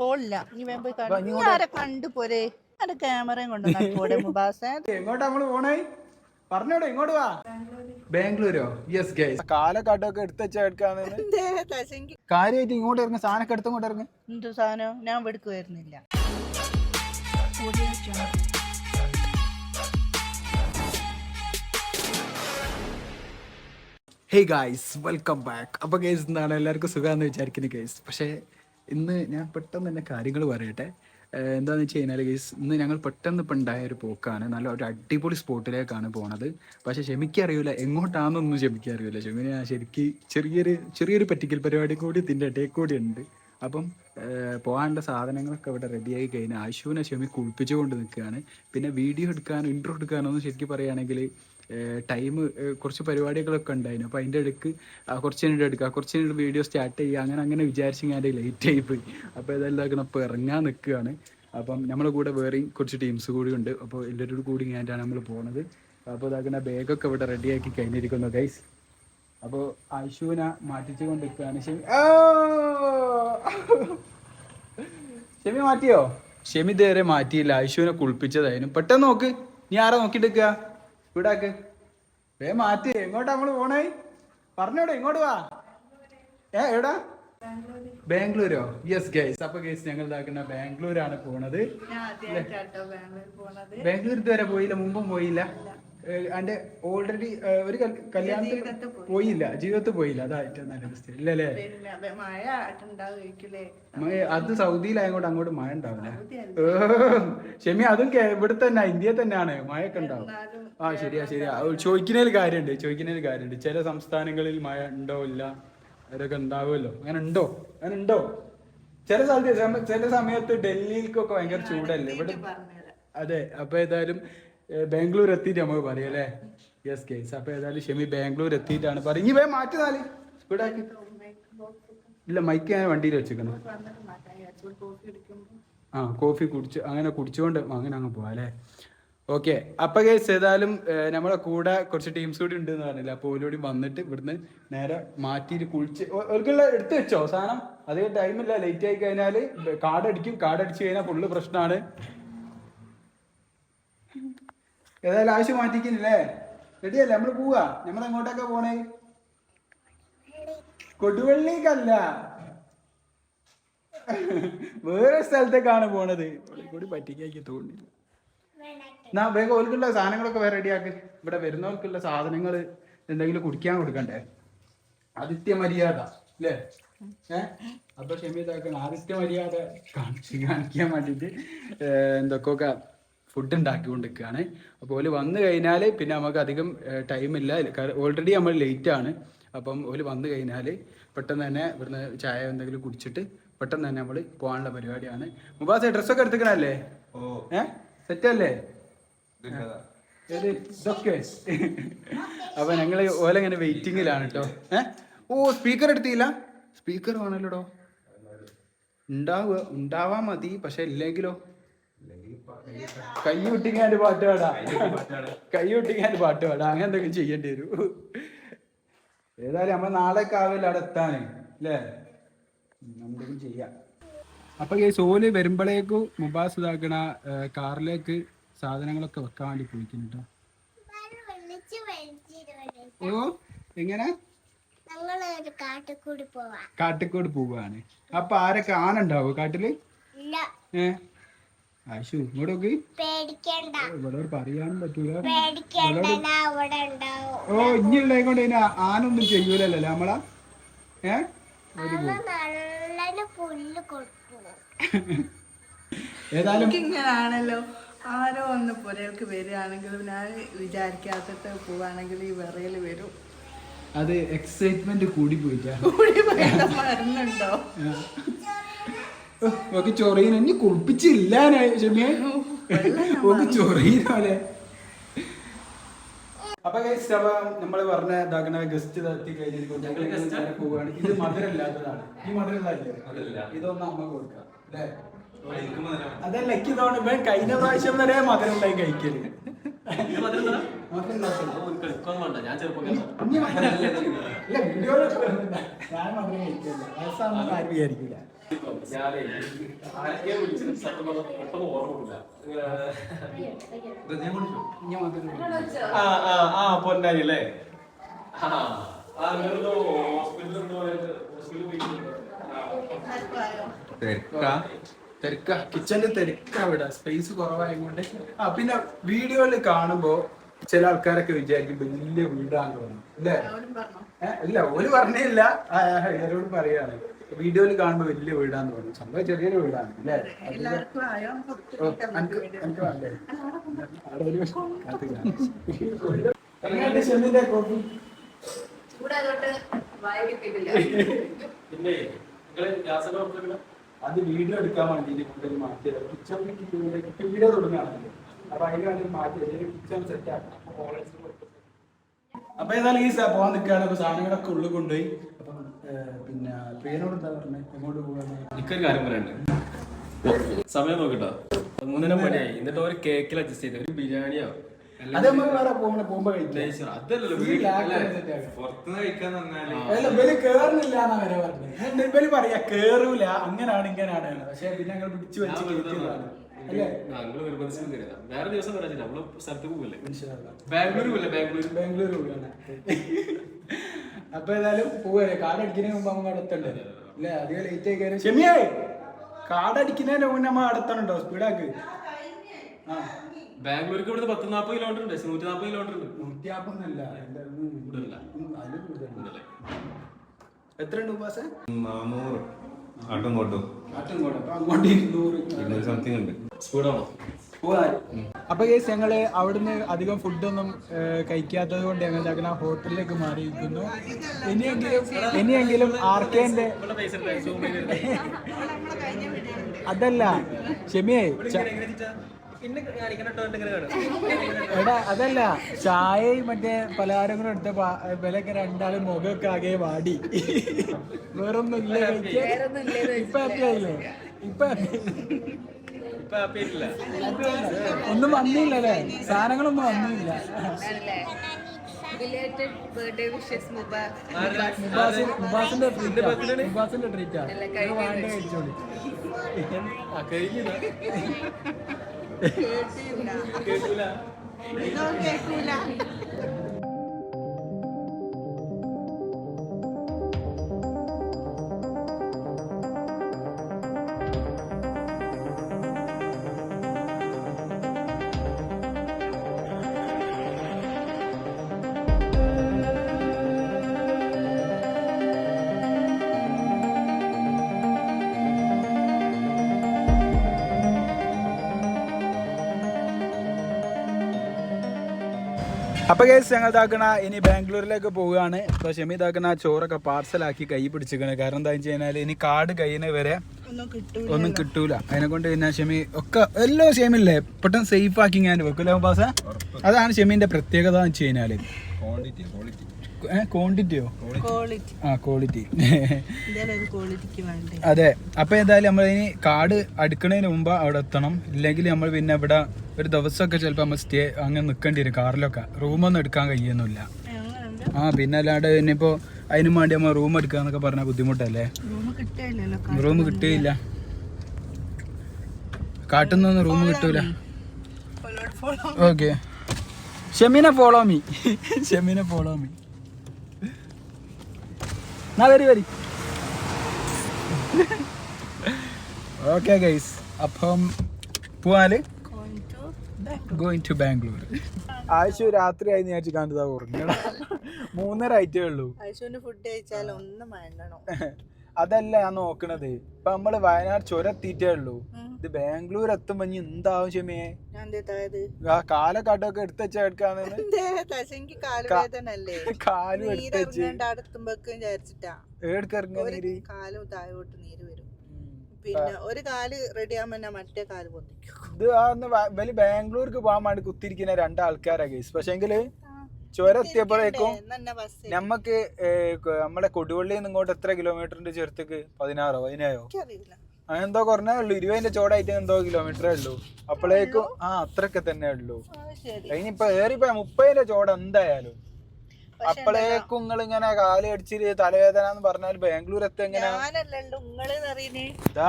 പോളില്ല നീ വേഗം പോയി കാണും. ആരെ കണ്ടു പോരെ? എന്റെ ക്യാമറയും കൊണ്ട് നടക്കൂടെ മുബാസേ? എങ്ങോട്ടാ നമ്മൾ പോണേ? പറഞ്ഞോടെ ഇങ്ങോട്ട് വാ. ബാംഗ്ലൂരോ? യെസ് ഗൈസ് കാലക്കാട്ടൊക്കെ എടുത്ത് വെച്ചെടുക്കാന്ന് കാര്യമായിട്ട് ഇങ്ങോട്ട് ഇറങ്ങി സാധനമൊക്കെ എടുത്ത് ഇങ്ങോട്ട് ഇറങ്ങി. എന്തോ സാധനം? ഞാൻ വെടുക്കുമായിരുന്നില്ല ഹേ ഗായ്സ് വെൽക്കം ബാക്ക് അപ്പോൾ ഗൈസ് എന്താണ്? എല്ലാവർക്കും സുഖമാണെന്ന് വിചാരിക്കുന്നു ഗൈസ് പക്ഷേ ഇന്ന് ഞാൻ പെട്ടെന്ന് തന്നെ കാര്യങ്ങൾ പറയട്ടെ. എന്താണെന്ന് വെച്ച് കഴിഞ്ഞാൽ ഗൈസ് ഇന്ന് ഞങ്ങൾ പെട്ടെന്ന് ഇപ്പം ഉണ്ടായ ഒരു പോക്കാണ്. നല്ല ഒരു അടിപൊളി സ്പോട്ടിലേക്കാണ് പോണത്. പക്ഷേ ക്ഷമിക്കറിയില്ല എങ്ങോട്ടാണെന്നൊന്നും ക്ഷമിക്കറിയില്ല ക്ഷമി ഞാൻ ശരിക്ക് ചെറിയൊരു ചെറിയൊരു പറ്റിക്കൽ പരിപാടി കൂടി ഇതിന്റെ ഇടയിൽ കൂടി ഉണ്ട്. അപ്പം പോകാനുള്ള സാധനങ്ങളൊക്കെ ഇവിടെ റെഡിയായി കഴിഞ്ഞാൽ ആശുവിനെ ക്ഷമി കുളിപ്പിച്ചുകൊണ്ട് നിൽക്കുകയാണ്. പിന്നെ വീഡിയോ എടുക്കാനോ ഇൻട്രോ എടുക്കാനോ ഒന്നും ശരിക്കും പറയുകയാണെങ്കിൽ ടൈം കുറച്ച് പരിപാടികളൊക്കെ ഉണ്ടായിരുന്നു. അപ്പോൾ അതിന്റെ ഇടയ്ക്ക് കുറച്ച് മിനിറ്റ് എടുക്കുക. കുറച്ച് മിനിറ്റ് വീഡിയോ സ്റ്റാർട്ട് ചെയ്യുക. അങ്ങനെ അങ്ങനെ വിചാരിച്ച് ഞാൻ ലേറ്റ് ആയിപ്പോയി പോയി. അപ്പോൾ ഇതെല്ലാം ഇപ്പോൾ ഇറങ്ങാൻ നിൽക്കുകയാണ്. അപ്പം നമ്മുടെ കൂടെ വേറെയും കുറച്ച് ടീംസ് കൂടി ഉണ്ട്. അപ്പോൾ എല്ലാവരും കൂടി ഞാനാണ് നമ്മൾ പോണത്. അപ്പോൾ ഇതാക്കുന്ന ബാഗൊക്കെ ഇവിടെ റെഡിയാക്കി കഴിഞ്ഞിരിക്കുന്നു ഗൈസ് അപ്പോൾ ആശുവിനെ മാറ്റിച്ചു കൊണ്ട് ശരി ആ! ഷെമി മാറ്റിയോ? ഷെമി ഇതുവരെ മാറ്റിയില്ല. ആയിഷുവിനെ കുളിപ്പിച്ചതായിരുന്നു. പെട്ടെന്ന് നോക്ക്. നീ ആരാ നോക്കിയിട്ട് നിൽക്കുക? ഇവിടാക്ക് വേ മാറ്റി എങ്ങോട്ടാ നമ്മൾ പോണേ? പറഞ്ഞോടെ ഇങ്ങോട്ട് വാ. ഏ എവിടാ? ബാംഗ്ലൂരോ? യെസ് ഗൈസ് അപ്പൊ ഗൈസ് ഞങ്ങൾ ഇതാക്കുന്ന ബാംഗ്ലൂരാണ് പോണത്. ബാംഗ്ലൂർ ഇതുവരെ പോയില്ല മുമ്പും പോയില്ല. എന്റെ ഓൾറെഡി ഒരു കല്യാണത്തിൽ പോയില്ല ജീവിതത്തിൽ പോയില്ല. അതാ ഏറ്റവും നല്ല അവസ്ഥ ഇല്ലല്ലേ അത് സൗദിയിലായതുകൊണ്ട് അങ്ങോട്ട് മഴ ഉണ്ടാവില്ല. ഷെമി അതും ഇവിടെ തന്നെ ഇന്ത്യയിൽ തന്നെയാണ്. മഴയൊക്കെ ഉണ്ടാവും. ആ ശരിയാ ശരിയാ. ചോദിക്കുന്നതിൽ കാര്യമുണ്ട് ചോദിക്കുന്നതിൽ കാര്യമുണ്ട്. ചില സംസ്ഥാനങ്ങളിൽ മഴ ഉണ്ടോ ഇല്ല? അവരൊക്കെ ഉണ്ടാവുമല്ലോ. അങ്ങനെ ഉണ്ടോ? അങ്ങനെ ഉണ്ടോ? ചില സ്ഥലത്ത് ചില സമയത്ത് ഡൽഹിയിലേക്കൊക്കെ ഭയങ്കര ചൂടല്ലേ? ഇവിടെ അതെ അപ്പൊ ഏതായാലും ബാംഗ്ലൂർ എത്തിയിട്ട് നമുക്ക് പറയാം അല്ലേ? യെസ് കേസ് അപ്പൊ ഏതായാലും ഷെമി ബാംഗ്ലൂർ എത്തിയിട്ടാണ് പറയും ഇനി വേഗം മാറ്റുന്നാൽ സ്പീഡാക്കി ഇല്ല മൈക്ക് ഞാൻ വണ്ടിയിൽ വെച്ചേക്കുന്നു. ആ കോഫി കുടിച്ച് അങ്ങനെ കുടിച്ചുകൊണ്ട് അങ്ങനെ അങ്ങ് പോവാ അല്ലേ? ഓക്കെ. അപ്പൊ കേസ് ഏതായാലും നമ്മളെ കൂടെ കുറച്ച് ടീംസ് കൂടി ഉണ്ട് എന്ന് പറഞ്ഞില്ല? അപ്പൊ ഓരോടി വന്നിട്ട് ഇവിടുന്ന് നേരെ മാറ്റിയിട്ട് കുളിച്ച്. ഓർക്കുള്ള എടുത്തു വെച്ചോ? സാധനം അധികം ടൈമില്ല ലേറ്റ് ആയി കഴിഞ്ഞാൽ കാർഡ് അടിക്കും. കാർഡ് അടിച്ചു കഴിഞ്ഞാൽ ഫുള്ള് പ്രശ്നമാണ് ഏതായാലും ആവശ്യം മാറ്റിക്കുന്നില്ലേ റെഡിയല്ലേ നമ്മൾ പോവാ. നമ്മൾ എങ്ങോട്ടൊക്കെ പോണേ? കൊടുവള്ളിക്കല്ല. വേറെ സ്ഥലത്തേക്കാണ് പോണത്. കൂടി പറ്റിക്കാക്കി തോന്നില്ല എന്നാ വേഗം ഓൽക്കുള്ള സാധനങ്ങളൊക്കെ വേറെ റെഡിയാക്ക്. ഇവിടെ വരുന്നവർക്കുള്ള സാധനങ്ങൾ എന്തെങ്കിലും കുടിക്കാൻ കൊടുക്കണ്ടേ? ആദിത്യ മര്യാദ അല്ലേ ഏഹ് അപ്പൊ ക്ഷമിതാക്കണം ആദിത്യ മര്യാദ കാണിച്ച് കാണിക്കാൻ വേണ്ടിട്ട് എന്തൊക്കെയൊക്കെ ഫുഡ് ഉണ്ടാക്കി കൊണ്ടിരിക്കുകയാണ് അപ്പോൾ ഓൽ വന്നു കഴിഞ്ഞാൽ പിന്നെ നമുക്ക് അധികം ടൈം ഇല്ല. ഓൾറെഡി നമ്മൾ ലേറ്റ് ആണ്. അപ്പം ഓൽ വന്നു കഴിഞ്ഞാൽ പെട്ടെന്ന് തന്നെ ഇവിടുന്ന് ചായ എന്തെങ്കിലും കുടിച്ചിട്ട് പെട്ടെന്ന് തന്നെ നമ്മൾ പോകാനുള്ള പരിപാടിയാണ്. മുബാസ് ഡ്രസ്സൊക്കെ എടുത്തുക്കണല്ലേ? ഏ? ഏത് ഇതൊക്കെ. അപ്പൊ ഞങ്ങൾ ഓല ഇങ്ങനെ വെയിറ്റിംഗിലാണ് കേട്ടോ ഏ? ഓ സ്പീക്കർ എടുത്തില്ല? സ്പീക്കർ വേണല്ലോടോ? ഉണ്ടാവുക ഉണ്ടാവാ മതി പക്ഷെ ഇല്ലെങ്കിലോ? കൈ ഒട്ടിക്കാണ്ട് പാട്ട് പാടാ. കൈ പാട്ട് പാടാ. അങ്ങനെ എന്തെങ്കിലും ചെയ്യേണ്ടി വരൂ. ഏതായാലും നമ്മൾ നാളെ കാവില്ല അവിടെ എത്താൻ അല്ലേ? എന്തെങ്കിലും ചെയ്യാം. അപ്പൊ ഈ സോൽ വരുമ്പോഴേക്കും മുബാസ് ഇതാക്കണ കാറിലേക്ക് സാധനങ്ങളൊക്കെ വെക്കാൻ വേണ്ടി പോയിക്കുന്നുട്ടോ ഓ എങ്ങനെ? കാട്ടിക്കോട് പോവാണ്. അപ്പൊ ആരൊക്കെ ആന ഉണ്ടാവോ കാട്ടിൽ? ഏ ആശു ഇങ്ങോട്ട് നോക്ക്. ഇവിടെ പറയാനും പറ്റൂല. ഓ ഇനി കൊണ്ട് ഇനി ആനൊന്നും ചെയ്യൂലല്ലോ നമ്മളാ. ഏ? ഏതായാലും ഇങ്ങനാണല്ലോ ആരോ ഒന്ന് പുരയിലേക്ക് വരികയാണെങ്കിലും ഞാൻ വിചാരിക്കാത്തിട്ട് പോവാണെങ്കിൽ ഈ വിറയിൽ വരും. അത് എക്സൈറ്റ്മെന്റ് കൂടി പോയിട്ടുണ്ടോ കൂടി മരുന്നുണ്ടോ? ഓക്ക് ചൊറിയുന്ന കുളിപ്പിച്ചില്ല ക്ഷമിയെ ഓക്ക് ചൊറിയുന്നോലെ അപ്പൊ ഗൈസ് അപ്പൊ നമ്മൾ പറഞ്ഞ ഇതാക്കണ ഗസ്റ്റ് എത്തി കഴിഞ്ഞിരിക്കും ഞങ്ങൾ ഗസ്റ്റ് പോവുകയാണ് ഇത് മധുരമില്ലാത്തതാണ് ഈ മധുരമില്ല ഇതൊന്നും അമ്മ കൊടുക്കാം. അല്ലേ? അതല്ല എനിക്ക് തോന്നുന്നു ഇവൻ കഴിഞ്ഞ പ്രാവശ്യം വരെ മധുരം ഉണ്ടായി കഴിക്കൽ. ഞാൻ വരുന്നുണ്ട്. ഞാൻ മധുരം കഴിക്കില്ല വയസ്സാണെന്ന് ആരും വിചാരിക്കില്ല. ഞാനേ സത്യം പെട്ടെന്ന് ഓർമ്മയില്ല ആ ആ ആ പൊന്നാനി അല്ലേ? ആ ഹോസ്പിറ്റലിൽ എന്തോ ഹോസ്പിറ്റലിൽ പോയിട്ട് തിരക്കാ? കിച്ചണിൽ തിരക്കാ ഇവിടെ. സ്പേസ് കുറവായതുകൊണ്ട്. ആ പിന്നെ വീഡിയോയിൽ കാണുമ്പോ ചില ആൾക്കാരൊക്കെ വിചാരിക്കും വലിയ വീടാന്ന് തോന്നുന്നു. അല്ലേ? ഇല്ല ഒരു പറഞ്ഞില്ല എല്ലാരോടും പറയാണ് വീഡിയോയിൽ കാണുമ്പോ വലിയ വീടാന്ന് പറഞ്ഞു. സംഭവം ചെറിയൊരു വീടാണ്. അല്ലേ? അത്. വീഡിയോ എടുക്കാൻ വേണ്ടി കൂടുതൽ മാറ്റിയത്. കിച്ചൺ വീഡിയോ തുടങ്ങുകയാണല്ലോ. അപ്പൊ അതിന് വേണ്ടി മാറ്റിയത് കിച്ചൺ സെറ്റ് ആക്കണം അപ്പൊ ഏതായാലും ഈ പോകാൻ പോവാൻ നിൽക്കുകയാണ്. അപ്പൊ സാധനങ്ങളൊക്കെ ഉള്ളിൽ കൊണ്ടുപോയി. പിന്നെ പ്രിയനോട് എന്താ പറഞ്ഞത് എങ്ങോട്ട് പോകാൻ എനിക്കൊരു കാര്യം പറയാനുണ്ട്. സമയം നോക്കിട്ടോ. മൂന്നര മണിയായി എന്നിട്ട് ഒരു കേക്കിൽ അഡ്ജസ്റ്റ് ചെയ്ത്. ഒരു ബിരിയാണിയോ? അത് നമുക്ക് വേറെ പോകുമ്പോ പോകുമ്പോ കഴിക്കാം. അതല്ലല്ലോ പുറത്തുനിന്ന് കേറുന്നില്ല എന്നാ വരെ പറഞ്ഞത് ഇവർ പറയാ കേറൂല. അങ്ങനാണ് ഇങ്ങനാണ്. പക്ഷെ പിന്നെ ഞങ്ങൾ പിടിച്ചു വെച്ച്. ഞങ്ങൾ നിർബന്ധിച്ചു വേറെ ദിവസം വരാൻ നമ്മൾ സ്ഥലത്ത് പോകില്ലേ. ബാംഗ്ലൂർ പോകില്ല ബാംഗ്ലൂർ ബാംഗ്ലൂർ പോവുകയാണ് അപ്പൊ ഏതായാലും പോവേ കാർഡ് അടിക്കുന്നതിന് മുമ്പ് നമുക്ക് അടുത്തുണ്ട് അല്ലേ? അധികം ലേറ്റ് ആയി ക്ഷമിയേ കാർഡ് അടിക്കുന്നതിന് മുന്നേ നമ്മൾ അടുത്തണുണ്ടോ സ്പീഡാക്ക് ആ. ബാംഗ്ലൂർക്ക് ഇവിടുന്ന് പത്ത് നാപ്പത് കിലോമീറ്റർ ഉണ്ട്. നൂറ്റി നാപ്പത് കിലോമീറ്റർ ഉണ്ട്. കൂടുതലല്ല. അതിൽ കൂടുതലുണ്ട്. ഉണ്ടല്ലേ? എത്ര ഉണ്ട് ഉപാസ? നാനൂറ്. ആട്ടും കോട്ടും ആട്ടും കോട്ടും അങ്ങോട്ട് ഇരുന്നൂറ്. ഇരുന്നൂറ് സംതിങ് ഉണ്ട്. സ്പീഡാണോ അപ്പൊ കേസ് ഞങ്ങൾ അവിടുന്ന് അധികം ഫുഡൊന്നും കഴിക്കാത്തത് കൊണ്ട് ഞങ്ങൾ അങ്ങനെ ഹോട്ടലിലേക്ക് മാറിയിരിക്കുന്നു ഇനിയെങ്കിലും ഇനിയെങ്കിലും ആർക്കേന്റെ അതല്ല ക്ഷമിയെ എടാ അതല്ല ചായയും മറ്റേ പലഹാരങ്ങളും എടുത്ത വിലയൊക്കെ രണ്ടാളും മുഖമൊക്കെ ആകെ വാടി. വേറൊന്നും ഇല്ല ഇപ്പൊ ഇപ്പൊ happy വന്നില്ല ഒന്നും വന്നില്ലല്ലേ സാധനങ്ങളൊന്നും വന്നില്ല. മുബാസിന്റെ അപ്പൊ കേസ് ഞങ്ങൾ താക്കണ ഇനി ബാംഗ്ലൂരിലേക്ക് പോവുകയാണ്. ഇപ്പൊ ഷെമി ഇതാക്കണ ചോറൊക്കെ പാർസലാക്കി കൈ പിടിച്ചിരിക്കണേ കാരണം എന്താ വെച്ച് കഴിഞ്ഞാൽ ഇനി കാർഡ് കഴിയുന്ന വരെ ഒന്നും കിട്ടൂല. ഒന്നും കിട്ടൂല. അതിനെ കൊണ്ട് പിന്നെ ഷെമി ഒക്കെ എല്ലാം ഷെമില്ലേ പെട്ടെന്ന് സേഫ് ആക്കി ഞാൻ വെക്കൂല പാസ അതാണ് ഷെമിന്റെ പ്രത്യേകത എന്ന് വെച്ച് ക്വാണ്ടിറ്റിയോ ക്വാളിറ്റി ആ ക്വാളിറ്റി എന്തായാലും ക്വാളിറ്റിക്ക് വേണ്ടേ? അതെ. അപ്പൊ എന്തായാലും നമ്മൾ ഇനി കാർഡ് അടുക്കണതിന് മുമ്പ് അവിടെ എത്തണം. ഇല്ലെങ്കിൽ നമ്മൾ പിന്നെ ഇവിടെ ഒരു ദിവസമൊക്കെ ചിലപ്പോൾ നമ്മൾ സ്റ്റേ അങ്ങനെ നിൽക്കേണ്ടി വരും. കാറിലൊക്കെ. റൂമൊന്നും എടുക്കാൻ കഴിയുന്നില്ല. ആ പിന്നെ അല്ലാണ്ട് ഇനിയിപ്പോ അതിനും വേണ്ടി നമ്മൾ റൂം എടുക്കുക എന്നൊക്കെ പറഞ്ഞ ബുദ്ധിമുട്ടല്ലേ? റൂം കിട്ടിയില്ല. കിട്ടുകയില്ല കാട്ടുന്നൊന്നും റൂം കിട്ടൂല. Okay. Shemeena follow me Shemeena follow me എന്നാ വരി വരി. ഓക്കെ ഗൈസ് അപ്പം പോവാൽ. ഗോയിങ് ടു ബാംഗ്ലൂർ ആഴ്ച രാത്രി ആയി ഞാൻ കണ്ടതാ ഉറങ്ങണം മൂന്നര ആയിട്ടേ ഉള്ളൂ. ഫുഡ് കഴിച്ചാൽ ഒന്നും വേണ്ടണം? അതല്ല ഞാൻ നോക്കണത്. ഇപ്പൊ നമ്മൾ വയനാട് ചുരത്തിയിട്ടേ ഉള്ളൂ. ഇത് ബാംഗ്ലൂർ എത്തുമ്പോ ഇനി എന്താവും ഷെമിയെ ഞാൻ എന്തായത് ആ കാലക്കാട്ടൊക്കെ എടുത്ത് വെച്ച എടുക്കാന്ന് കാലും എടുത്ത് വെച്ച്. താഴോട്ട് നീര് വരും. പിന്നെ ഒരു കാൽ റെഡി മറ്റേ കാൽ പൊന്തിക്കും. ഇത് വലിയ ബാംഗ്ലൂർക്ക് പോകാൻ വേണ്ടി കുത്തിരിക്കുന്ന രണ്ടാൾക്കാരാ കേസ് പക്ഷെ എങ്കിൽ ചുരം എത്തിയപ്പോഴേക്കും നമ്മക്ക് നമ്മുടെ കൊടുവള്ളിയിൽ നിന്ന് ഇങ്ങോട്ട് എത്ര കിലോമീറ്ററിന്റെ ചുരത്തേക്ക് പതിനാറോ പതിനേഴോ? എനിക്കറിയില്ല. അങ്ങനെന്തോ കുറഞ്ഞേ ഉള്ളൂ. ഇരുപതിന്റെ ചോടായിട്ട് എന്തോ കിലോമീറ്ററേ ഉള്ളൂ. അപ്പോഴേക്കും ആ അത്രയൊക്കെ തന്നെ ഉള്ളൂ. അതിനിപ്പോ ഏറിപ്പോ മുപ്പതിന്റെ ചോട് എന്തായാലും. അപ്പോഴേക്കും നിങ്ങൾ ഇങ്ങനെ കാൽ അടിച്ചിട്ട് തലവേദന എന്ന് പറഞ്ഞാൽ ബാംഗ്ലൂർ എത്ത എങ്ങനെ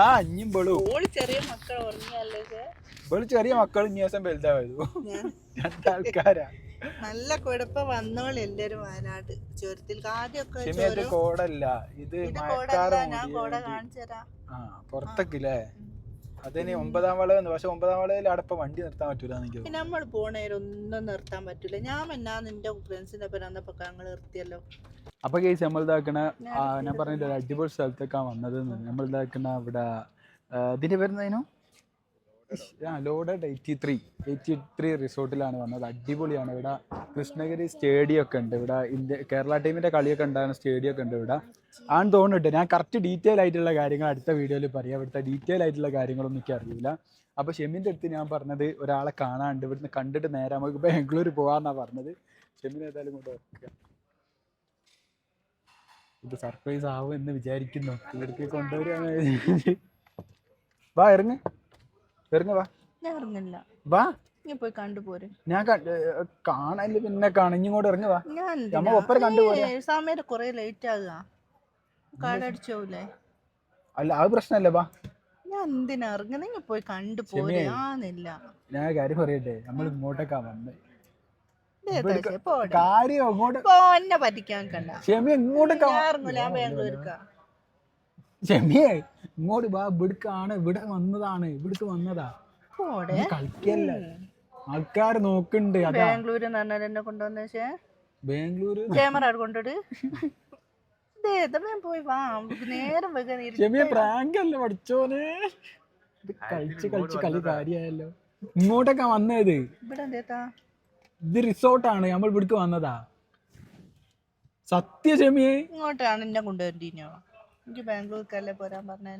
അഞ്ഞും ബെളു ചെറിയ മക്കൾ? ബെളു ചെറിയ മക്കൾ ഇനി ദിവസം വലുതാവരുത് രണ്ടാൾക്കാരാ. നല്ല കുഴപ്പ വന്നോളെല്ലാരും വയനാട് ചുരത്തിൽ. ആദ്യമൊക്കെ കോടല്ല. ഇത് കോടല്ല ഞാൻ കോട. കാണിച്ചു തരാം. ആ പുറത്തേക്കില്ലേ അതിന് ഒമ്പതാം വളവ് പക്ഷെ ഒമ്പതാം വളവിൽ അടപ്പ വണ്ടി നിർത്താൻ പറ്റൂല എനിക്ക് നമ്മൾ പോണേരം ഒന്നും നിർത്താൻ പറ്റൂല. ഞാൻ എന്നാ നിന്റെ ഫ്രണ്ട്സിന്റെ ഒപ്പം വന്നപ്പോ ഞങ്ങൾ നിർത്തിയല്ലോ. അപ്പൊ കേസ് നമ്മൾ ഇതാക്കണ ഞാൻ പറഞ്ഞില്ല അടിപൊളി സ്ഥലത്തേക്കാണ് വന്നത് നമ്മൾ ഇതാക്കണ ഇവിടെ ഇതിന്റെ പേരുന്നതിനു ആ loaded eighty three eighty three റിസോർട്ടിലാണ് വന്നത്. അടിപൊളിയാണ്. ഇവിടെ കൃഷ്ണഗിരി സ്റ്റേഡിയം ഒക്കെ ഉണ്ട്. ഇവിടെ ഇന്ത്യ കേരള ടീമിന്റെ കളിയൊക്കെ ഉണ്ടാകുന്ന സ്റ്റേഡിയം ഒക്കെ ഉണ്ട് ഇവിടെ. ആണ് തോന്നുന്നുണ്ട്. ഞാൻ കറക്റ്റ് ഡീറ്റെയിൽ ആയിട്ടുള്ള കാര്യങ്ങൾ അടുത്ത വീഡിയോയിൽ പറയാം. ഇവിടുത്തെ ഡീറ്റെയിൽ ആയിട്ടുള്ള കാര്യങ്ങളൊന്നും എനിക്ക് അറിയില്ല. അപ്പോൾ ഷെമിന്റെ അടുത്ത് ഞാൻ പറഞ്ഞത് ഒരാളെ കാണാണ്ട് ഇവിടുന്ന് കണ്ടിട്ട് നേരെ നമുക്ക് ബാംഗ്ലൂർ പോകാമെന്നാണ് പറഞ്ഞത്. ഷെമിൻ ഏതായാലും കൊണ്ട് ഇത് സർപ്രൈസ് ആവും എന്ന് വിചാരിക്കുന്നു. ഇവിടേക്ക് കൊണ്ടുവരിക വാ ഇറങ്ങ്. ഇറങ്ങ് വാ. ഞാൻ ഇറങ്ങില്ല വാ. നീ പോയി കണ്ടുപോരെ ഞാൻ കാണൽ പിന്നെ കണിഞ്ഞിങ്ങോട്ട് ഇറങ്ങി വാ. ഞാൻ നമ്മ ഒപ്പരം കണ്ടുപോരാ. സമയം കൊറേ ലേറ്റ് ആകുക കാടടിച്ചോലേ അല്ല അത് പ്രശ്നമല്ല വാ. ഞാൻ എന്തിനാ ഇറങ്ങുന്ന? പോയി കണ്ടുപോരെ ക്ഷമയെ. ആന്നില്ല ഞാൻ കാര്യം പറയട്ടെ? നമ്മൾ ഇങ്ങോട്ടേക്കാ വന്നേ. കാര്യം അങ്ങോട്ട് എന്നെ പറ്റിക്കാൻ കണ്ട ക്ഷമ ഇങ്ങോട്ടേക്കാ ഞാൻ ബാംഗ്ലൂർക്കാ ക്ഷമയെ ഇങ്ങോട്ട് വാ ഇവിടുക്കാണ് ഇവിടെ വന്നതാണ് ഇവിടുക്ക് വന്നതാ. കളിക്കല്ല? ആൾക്കാർ നോക്കുന്നുണ്ട് ബാംഗ്ലൂര് പറഞ്ഞാൽ എന്നെ കൊണ്ടുവന്ന ബാംഗ്ലൂര്? ക്യാമറ കൊണ്ടിട്ട് പോയി വാ നേരം ക്ഷമയെ പഠിച്ചോനെ? ഇത് കളിച്ച് കളിച്ച് കളി കാര്യായല്ലോ. ഇങ്ങോട്ടൊക്കെ വന്നത്? ഇവിടെ എന്തേത്താ ഇത് റിസോർട്ടാണ് നമ്മൾ ഇവിടേക്ക് വന്നതാ. സത്യ ചെമിയെ ഇങ്ങോട്ടാണ് എന്നെ കൊണ്ടുവരണ്ടീനോ എനിക്ക് ബാംഗ്ലൂർക്കല്ലേ പോരാൻ പറഞ്ഞേ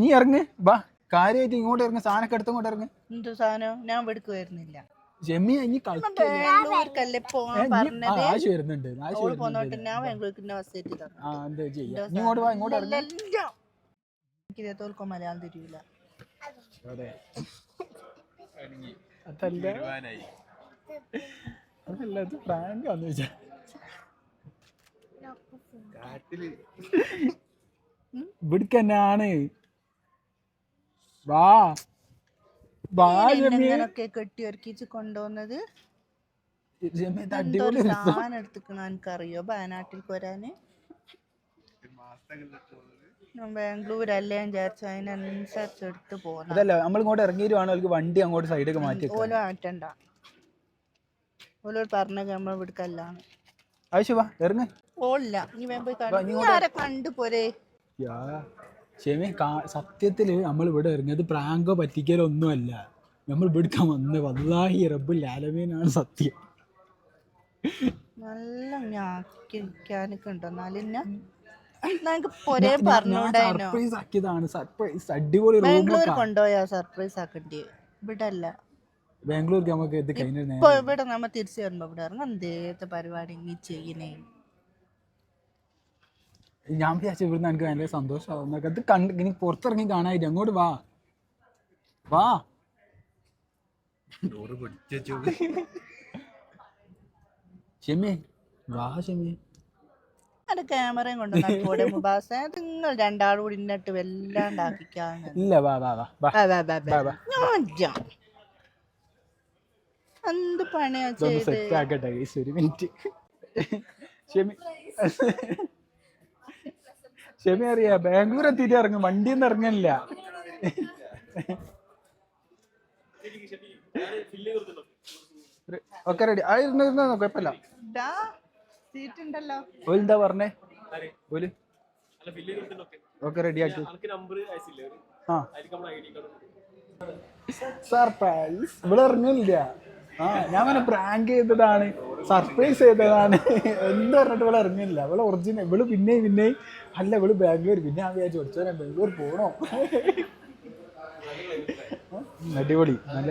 നീ ഇറങ്ങ്. ബാ കാര്യമായിട്ട് ഇങ്ങോട്ട് ഇറങ്ങ്. സാധനമൊക്കെ എടുത്ത് ഇങ്ങോട്ട് ഇറങ്ങ്. എന്ത് സാധനം? ഞാൻ ഇവിടേക്ക് വരുന്നില്ല. ക്ഷമയെ ഇനി കളിക്ക. ബാംഗ്ലൂർക്കല്ലേ പോവാൻ പറഞ്ഞത്? ആശ വരുന്നുണ്ട്. ആശ ഓൾ പോന്നോട്ട് ഞാൻ ബാംഗ്ലൂർക്കിന്റെ ബസ് കയറ്റി തന്നു ആ എന്താ ചെയ്യാ? നീ ഇങ്ങോട്ട് വാ ഇങ്ങോട്ട് ഇറങ്ങ്. എനിക്ക് ഇതേ തോൽക്കോ മലയാളം അതല്ല. അത് പ്രാങ്ക് ആന്ന് വെച്ചാ ഇവിടേക്ക് തന്നെയാണ് വാ. വാ ഇങ്ങനൊക്കെ കെട്ടി ഒരുക്കിച്ച് കൊണ്ടുവന്നത് രമ്യ ഇത് അടിപൊളി ഒരു രസം. സാധനം എടുത്തിക്കണ എനിക്കറിയോ? വയനാട്ടിൽ വരാന് ഞാൻ ബാംഗ്ലൂരല്ലേ വിചാരിച്ചു അതിനനുസരിച്ച് എടുത്ത് പോകണം അതല്ല നമ്മൾ ഇങ്ങോട്ട് ഇറങ്ങി അവർക്ക് വണ്ടി അങ്ങോട്ട് സൈഡൊക്കെ മാറ്റി പോലും ഓല മാറ്റണ്ട ഓലോട് പറഞ്ഞ നമ്മൾ വിടുക്കല്ലാണ്. ആയിഷു വാ ഇറങ്ങ്. ഓളില്ല നീ ആരെ കണ്ടു പോരെ? യാ സത്യത്തിൽ നമ്മൾ ഇവിടെ ഇറങ്ങിയത് പ്രാങ്കോ പറ്റിക്കലോ ഒന്നുമല്ല. നമ്മൾ ഇവിടുക്കാൻ വന്ന് വല്ലാഹി റബ്ബുൽ ആലമീനാണ് സത്യം. നല്ല ഞാക്കിരിക്കാനൊക്കെ ഉണ്ടോ? എന്നാലും ഞങ്ങക്ക് പൊരേ പറഞ്ഞൂടായിനോ സർപ്രൈസ് ആക്കിയതാണ് സർപ്രൈസ് അടിപൊളി ബാംഗ്ലൂർ കൊണ്ടുപോയാ സർപ്രൈസ് ആക്കണ്ടി ഇവിടെ അല്ല ബാംഗ്ലൂർക്ക് നമുക്ക് ഇത് കഴിഞ്ഞ ഇപ്പൊ ഇവിടെ നമ്മ തിരിച്ചു വരുമ്പോൾ ഇവിടെ ഇറങ്ങും. എന്തേത്തെ പരിപാടി നീ ചെയ്യണേ? ഞാൻ വിചാരിച്ചു ഇവിടുന്ന് എനിക്ക് ഭയങ്കര സന്തോഷമാവും അത് കണ്ട് ഇനി പുറത്തിറങ്ങി കാണാതിരി അങ്ങോട്ട് വാ. വാ. ഷെമി വാ ഷെമി ക്യാമറയും കൊണ്ട് മുബാസ. നിങ്ങൾ രണ്ടാളും കൂടി ഇന്നിട്ട് വല്ലാണ്ടാക്കിക്കാന്ന് ഇല്ല വാ വാ വാ. വാ. വാ വാ വാ ജാ. എന്ത് പണിയാ ചെയ്ത്? സെറ്റ് ആക്കട്ടെ ഗൈസ് ഒരു മിനിറ്റ്. ഷെമി ഷെമി അറിയാ ബാംഗ്ലൂർ എത്തിയിട്ട് ഇറങ്ങും വണ്ടിയിൽ നിന്ന് ഇറങ്ങില്ല ഒക്കെ റെഡി ആ ഇരുന്ന് ഇരുന്ന് കുഴപ്പമില്ല. സീറ്റ് ഉണ്ടല്ലോ. ഓൽ എന്താ പറഞ്ഞേ? ഓൽ? ഒക്കെ റെഡി ആക്കി. ആ. സർപ്രൈസ് ഇവിടെ ഇറങ്ങില്ല ആ ഞാൻ അങ്ങനെ പ്രാങ്ക് ചെയ്തതാണ് സർപ്രൈസ് ചെയ്തതാണ്. എന്ത് പറഞ്ഞിട്ട് ഇവിടെ ഇറങ്ങില്ല ഇവിടെ ഒറിജിനൽ ഇവൾ പിന്നെയും പിന്നെയും അല്ല ഇവൾ ബാംഗ്ലൂർ പിന്നെ ഞാൻ വിചാരിച്ചു പഠിച്ചോ ബാംഗ്ലൂർ പോണോ? അടിപൊളി. നല്ല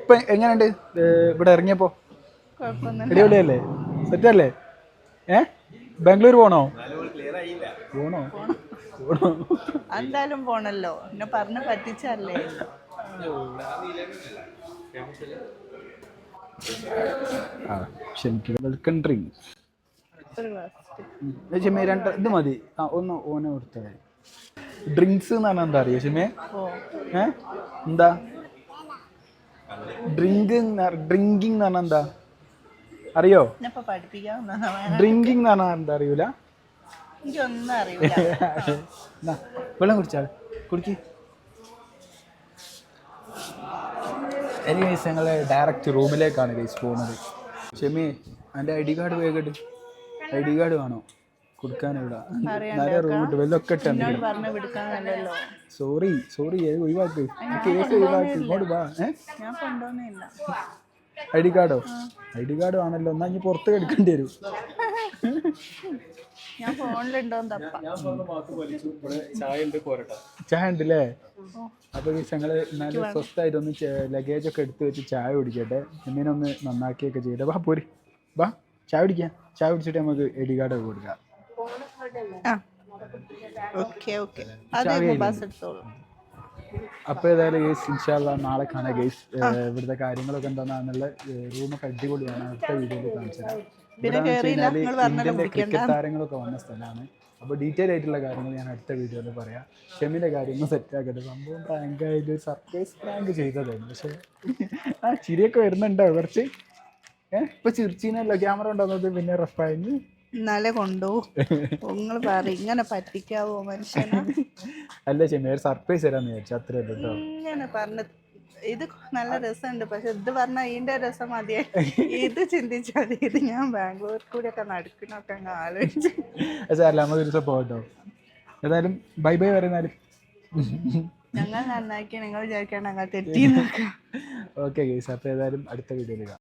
ഇപ്പൊ എങ്ങനെയുണ്ട്? ഇവിടെ ഇറങ്ങിയപ്പോ? അടിപൊളിയല്ലേ? സെറ്റല്ലേ? ഏ? ബാംഗ്ലൂർ പോണോ? പോണോ? പോണോ? എന്തായാലും പോണല്ലോ. എന്നെ പറഞ്ഞ് പറ്റിച്ചല്ലേ ആ ക്ഷമിക്കുക വെൽക്കം ഡ്രിങ്ക് ഒരു ഗ്ലാസ് ഷമേ രണ്ട് ഇത് മതി. ആ ഒന്ന് ഓനെ കൊടുത്തത് ഡ്രിങ്ക്സ് എന്ന് പറഞ്ഞാൽ എന്താ അറിയോ ഷിമേ? ഏ? എന്താ? ഡ്രിങ്ക് ഡ്രിങ്കിങ് എന്ന് പറഞ്ഞാൽ എന്താ? അറിയോ? ഡ്രിങ്കിങ് എന്ന് പറഞ്ഞാൽ എന്താ അറിയൂല? വെള്ളം കുടിച്ചാൽ കുടിക്ക്. ഇനി ഗൈസ് ഞങ്ങൾ ഡയറക്റ്റ് റൂമിലേക്കാണ് ഗൈസ് പോകുന്നത്. ഷെമി എന്റെ ഐ ഡി കാർഡ് വേഗട്ട് ഐ ഡി കാർഡ് വേണോ? കൊടുക്കാനിവിടെ. വെല്ലൊക്കെ ഇട്ടുണ്ട് എന്നോട് പറഞ്ഞു വിടുക്കാന്നല്ലല്ലോ സോറി സോറി ഒഴിവാക്ക്. കേസ് ഒഴിവാക്ക്. ഇങ്ങോട്ട് വാ ഏ? ഐ ഡി കാർഡോ? ഐ ഡി കാർഡ് ആണല്ലോ എന്നാ ഇനി പുറത്ത് കിടക്കേണ്ടി വരും. ഞാൻ ഫോണിലുണ്ടോന്ന് തപ്പ. ചായ ഉണ്ട് അല്ലേ ചായ ഉണ്ടല്ലേ അപ്പൊ ഈ ഞങ്ങൾ നല്ല സ്വസ്ഥായിട്ട് ഒന്ന് ലഗേജ് ഒക്കെ എടുത്തു വെച്ച് ചായ കുടിക്കട്ടെ. ഒന്ന് നന്നാക്കിയൊക്കെ ചെയ്യട്ടെ. വാ പോര്. വാ ചായ കുടിക്കാം. ചായ കുടിച്ചിട്ട് നമുക്ക് എഡി കാർഡ് കാർഡ് കൊടുക്കാം. ആ. Okay okay. അതെ ബസ് എടുത്തോളൂ. അപ്പൊ ഏതായാലും ഗേസ് ഇൻഷാല്ല നാളെ കാണാം ഗേസ് ഇവിടുത്തെ കാര്യങ്ങളൊക്കെ എന്താണെന്നുള്ള റൂമൊക്കെ അടിപൊളിയാണ്. അടുത്ത വീഡിയോയിൽ കാണിച്ചു തരാം ഇവിടെ കേറിയില്ല. നിങ്ങൾ പറഞ്ഞല്ലോ. ക്രിക്കറ്റ് താരങ്ങളൊക്കെ വന്ന സ്ഥലമാണ്. അപ്പോൾ ഡീറ്റെയിൽ ആയിട്ടുള്ള കാര്യങ്ങൾ ഞാൻ അടുത്ത വീഡിയോയിൽ പറയാം. ഷെമിന്റെ കാര്യങ്ങൾ സെറ്റ് ആക്കട്ടെ. സംഭവം പ്രാങ്ക് ആയിട്ട് സർപ്രൈസ് പ്രാങ്ക് ചെയ്തതായിരുന്നു. പക്ഷേ ആ ചിരിയൊക്കെ വരുന്നുണ്ടോ കുറച്ച്? ഏഹ് ഇപ്പൊ ചിരിച്ചീനല്ലോ. ക്യാമറ ഉണ്ടാകുന്നത് പിന്നെ റഫായിരുന്നു ഇന്നലെ കൊണ്ടോ. നിങ്ങൾ പറ ഇങ്ങനെ പറ്റിക്കാവോ മനുഷ്യനെ? അല്ല ചെമ്മി ഒരു സർപ്രൈസ് തരാന്ന് വിചാരിച്ചു. അത്രേ ഉള്ളൂ കേട്ടോ ഇങ്ങനെ പറഞ്ഞ ഇത് നല്ല രസമുണ്ട്. പക്ഷെ ഇത് പറഞ്ഞ ഇതിന്റെ രസം മതിയെ. ഇത് ചിന്തിച്ചാൽ ഇത് ഞാൻ ബാംഗ്ലൂർ കൂടി ഒക്കെ നടക്കണൊക്കെ അങ്ങ് ആലോചിച്ചു. ഒരു സപ്പോർട്ടോ ഏതായാലും ബൈ ബൈ പറയുന്നാലും ഞങ്ങൾ നന്നാക്കി. നിങ്ങൾ വിചാരിക്കാൻ ഞങ്ങൾ നോക്കാം ഓക്കെ ഗേസ് അപ്പോൾ ഏതായാലും അടുത്ത വീഡിയോയിൽ കാണാം.